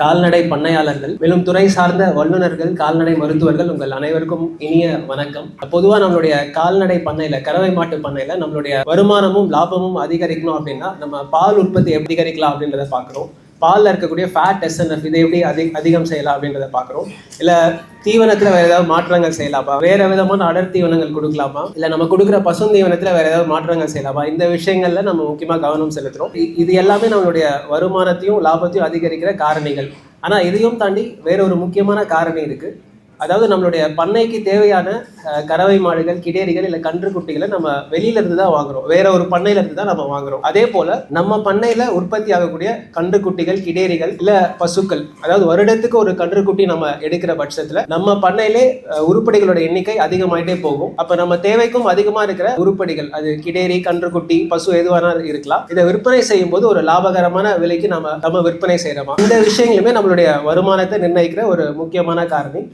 கால்நடை பண்ணையாளர்கள் மேலும் துறை சார்ந்த வல்லுநர்கள் கால்நடை மருத்துவர்கள் உங்கள் அனைவருக்கும் இனிய வணக்கம். பொதுவா நம்மளுடைய கால்நடை பண்ணையில கறவை மாட்டு பண்ணையில நம்மளுடைய வருமானமும் லாபமும் அதிகரிக்கணும் அப்படின்னா நம்ம பால் உற்பத்தி எப்படி அதிகரிக்கலாம் அப்படின்றத பார்க்குறோம். பாலில் இருக்கக்கூடிய ஃபேட் எஸ்என்எஃப் இதை எப்படி அதிக அதிகம் செய்யலாம் அப்படின்றத பார்க்குறோம். இல்லை தீவனத்தில் வேறு ஏதாவது மாற்றங்கள் செய்யலாமா? வேறு விதமான அடர் தீவனங்கள் கொடுக்கலாமா? இல்லை நம்ம கொடுக்குற பசுந்து தீவனத்தில் வேறு ஏதாவது மாற்றங்கள் செய்யலாமா? இந்த விஷயங்களில் நம்ம முக்கியமாக கவனம் செலுத்துகிறோம் இது எல்லாமே நம்மளுடைய வருமானத்தையும் லாபத்தையும் அதிகரிக்கிற காரணிகள். ஆனால் இதையும் தாண்டி வேற ஒரு முக்கியமான காரணி இருக்குது அதாவது நம்மளுடைய பண்ணைக்கு தேவையான கறவை மாடுகள் கிடேரிகள் இல்ல கன்றுக்குட்டிகளை நம்ம வெளியில இருந்து தான் வாங்குறோம். வேற ஒரு பண்ணையில இருந்து தான் நம்ம வாங்குறோம். அதே போல நம்ம பண்ணையில உற்பத்தி ஆகக்கூடிய கன்றுக்குட்டிகள் கிடேரிகள் இல்ல பசுக்கள் அதாவது வருடத்துக்கு ஒரு கன்றுக்குட்டி நம்ம எடுக்கிற பட்சத்துல நம்ம பண்ணையிலே உருப்படிகளோட எண்ணிக்கை அதிகமாயிட்டே போகும். அப்ப நம்ம தேவைக்கும் அதிகமா இருக்கிற உருப்படிகள் அது கிடேரி கன்றுக்குட்டி பசு எதுவான இருக்கலாம். இதை விற்பனை செய்யும் போது ஒரு லாபகரமான விலைக்கு நம்ம நம்ம விற்பனை செய்யறோமா? இந்த விஷயங்களுமே நம்மளுடைய வருமானத்தை நிர்ணயிக்கிற ஒரு முக்கியமான காரணி.